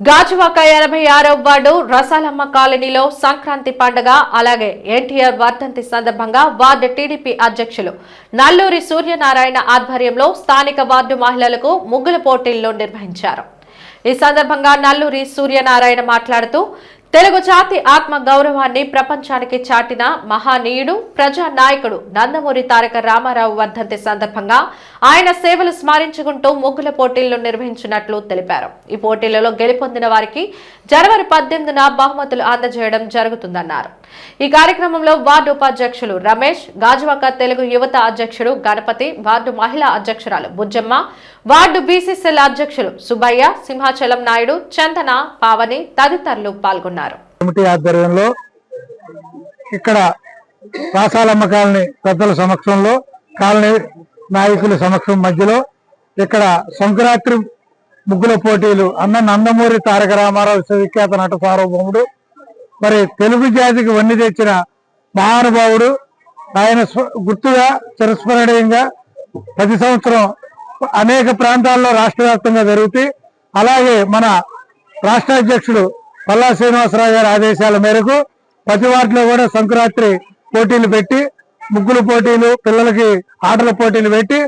గాజువాక ఎనభై ఆరో వార్డు రసాలమ్మ కాలనీలో సంక్రాంతి పండుగ అలాగే ఎన్టీఆర్ వర్ధంతి సందర్భంగా వార్డు టీడీపీ అధ్యక్షులు నల్లూరి సూర్యనారాయణ ఆధ్వర్యంలో స్థానిక వార్డు మహిళలకు ముగ్గుల పోటీల్లో నిర్వహించారు. ఈ సందర్భంగా నల్లూరి సూర్యనారాయణ మాట్లాడుతూ తెలుగు జాతి ఆత్మ గౌరవాన్ని ప్రపంచానికి చాటిన మహానీయుడు ప్రజా నాయకుడు నందమూరి తారక రామారావు వర్ధంతి సందర్భంగా ఆయన సేవలు స్మరించుకుంటూ ముగ్గుల పోటీలను నిర్వహించినట్లు తెలిపారు. ఈ పోటీలలో గెలుపొందిన వారికి జనవరి పద్దెనిమిదిన బహుమతులు అందజేయడం జరుగుతుందన్నారు. ఈ కార్యక్రమంలో వార్డు ఉపాధ్యక్షులు రమేష్ గాజువాక తెలుగు యువత అధ్యక్షుడు గణపతి వార్డు మహిళా అధ్యక్షురాలు బుజ్జమ్మ వార్డు బీసీసీల అధ్యక్షులు సుబ్బయ్య సింహాచలం నాయుడు చందన పావని తదితరులు పాల్గొన్నారు. కమిటీ ఆధ్వర్యంలో ఇక్కడ రాసాలమ్మ కాలనీ పెద్దల సమక్షంలో కాలనీ నాయకుల సమక్షం మధ్యలో ఇక్కడ సంక్రాంతి ముగ్గుల పోటీలు అన్న నందమూరి తారక రామారావు విశ్వవిఖ్యాత నట సార్వభౌముడు మరి తెలుగు జాతికి వన్ని తెచ్చిన మహానుభావుడు ఆయన గుర్తుగా చిరస్మరణీయంగా ప్రతి సంవత్సరం అనేక ప్రాంతాల్లో రాష్ట్ర వ్యాప్తంగా జరుగుతాయి అలాగే మన రాష్ట్ర అధ్యక్షుడు పల్లా శ్రీనివాసరావు గారి ఆదేశాల మేరకు ప్రతి వాటిలో కూడా సంక్రాంతి పోటీలు పెట్టి ముగ్గులు పోటీలు పిల్లలకి ఆటల పోటీలు పెట్టి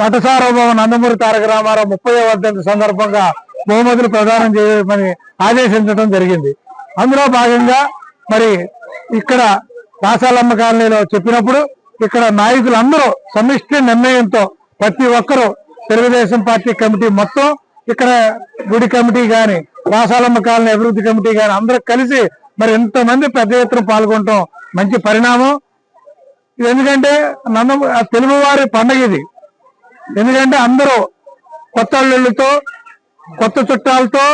నటసార్వభౌమ నందమూరి తారక రామారావు ముప్పై వర్ధంతి సందర్భంగా బహుమతులు ప్రదానం చేయమని ఆదేశించడం జరిగింది. అందులో భాగంగా మరి ఇక్కడ దాసాలమ్మ కాలనీలో చెప్పినప్పుడు ఇక్కడ నాయకులందరూ సమిష్టి నిర్ణయంతో ప్రతి ఒక్కరూ తెలుగుదేశం పార్టీ కమిటీ మొత్తం ఇక్కడ గుడి కమిటీ కానీ రాసాలమ్మ కాలనీ అభివృద్ధి కమిటీ గారు అందరూ కలిసి మరి ఇంతమంది పెద్ద ఎత్తున పాల్గొనటం మంచి పరిణామం. ఇది ఎందుకంటే నందం తెలుగువారి పండగ ఇది. ఎందుకంటే అందరూ కొత్త అల్లుళ్ళతో కొత్త చుట్టాలతో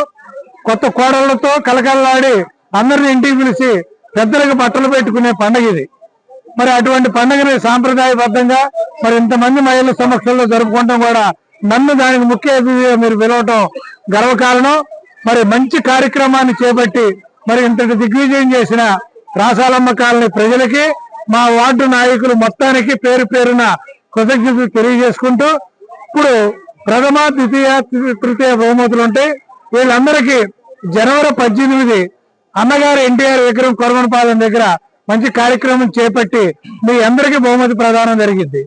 కొత్త కోడళ్ళతో కలకల్లాడి అందరిని ఇంటికి పిలిచి పెద్దలకు బట్టలు పెట్టుకునే పండగ ఇది. మరి అటువంటి పండుగని సాంప్రదాయబద్ధంగా మరి ఇంతమంది మహిళల సమక్షంలో జరుపుకోవడం కూడా నన్ను దానికి ముఖ్య అతిథిగా మీరు పిలవటం గర్వకారణం. మరి మంచి కార్యక్రమాన్ని చేపట్టి మరి ఇంతటి దిగ్విజయం చేసిన రాసాలమ్మ కాలనీ ప్రజలకి మా వార్డు నాయకులు మొత్తానికి పేరు పేరున కృతజ్ఞతలు తెలియజేసుకుంటూ ఇప్పుడు ప్రథమ ద్వితీయ తృతీయ బహుమతులు ఉంటాయి. వీళ్ళందరికీ జనవరి పద్దెనిమిది అన్నగారు ఎన్టీఆర్ విగ్రహం కొరవనపాలెం దగ్గర మంచి కార్యక్రమం చేపట్టి మీ అందరికీ బహుమతి ప్రదానం జరిగింది.